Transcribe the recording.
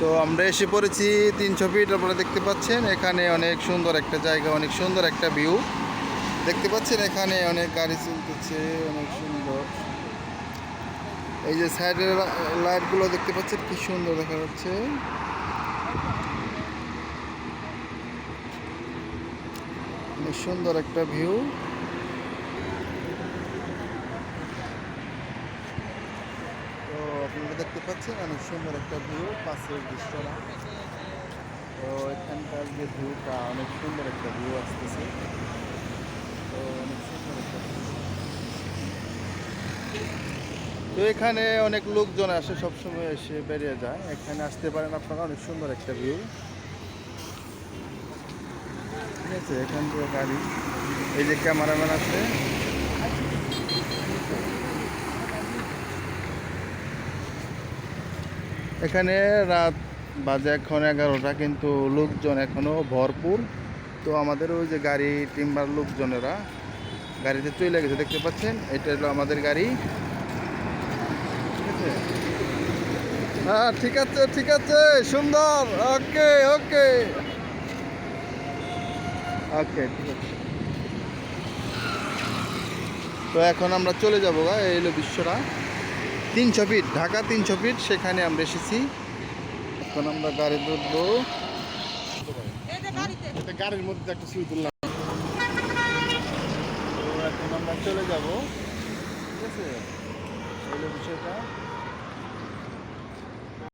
তো আমরা এসে পড়েছি তিনশো ফিট আপনারা দেখতে পাচ্ছেন, এখানে অনেক সুন্দর একটা জায়গা, অনেক সুন্দর একটা ভিউ দেখতে পাচ্ছেন, এখানে অনেক গাড়ি চলতেছে, অনেক সুন্দর। এই যে সাইডের লাইটগুলো দেখতে পাচ্ছেন, কি সুন্দর দেখা যাচ্ছে। অনেক সুন্দর একটা ভিউ তো আপনারা দেখতে পাচ্ছেন, অনেক সুন্দর একটা ভিউ পাশের দৃশ্যটা। তো এখানকার যে ভিউটা অনেক সুন্দর একটা ভিউ আসতেছে। তো অনেক সুন্দর একটা। তো এখানে অনেক লোকজন আসে, সবসময় এসে বেরিয়ে যায়। এখানে আসতে পারেন আপনারা, অনেক সুন্দর একটা ভিউ ঠিক আছে, এখান থেকে গাড়ি, এই যে ক্যামেরাম্যান আছে। এখানে রাত বাজে এখন এগারোটা, কিন্তু লোকজন এখনও ভরপুর। তো আমাদের ওই যে গাড়ি, টিম্বার লোকজনেরা গাড়িতে চলে গেছে, দেখতে পাচ্ছেন? এটা হলো আমাদের গাড়ি। ঠিক আছে? হ্যাঁ ঠিক আছে ঠিক আছে, সুন্দর। ওকে ওকে। ওকে, ঠিক আছে। তো এখন আমরা চলে যাব গা, এই হলো বিশ্বরা। তিনশো ফিট ঢাকা তিন ফিট সেখানে আমরা এসেছি। এখন আমরা গাড়ি ধরবো। গাড়ির মধ্যে একটা ছবি তুললাম। এখন আমরা চলে যাব। ঠিক আছে? বিষয়টা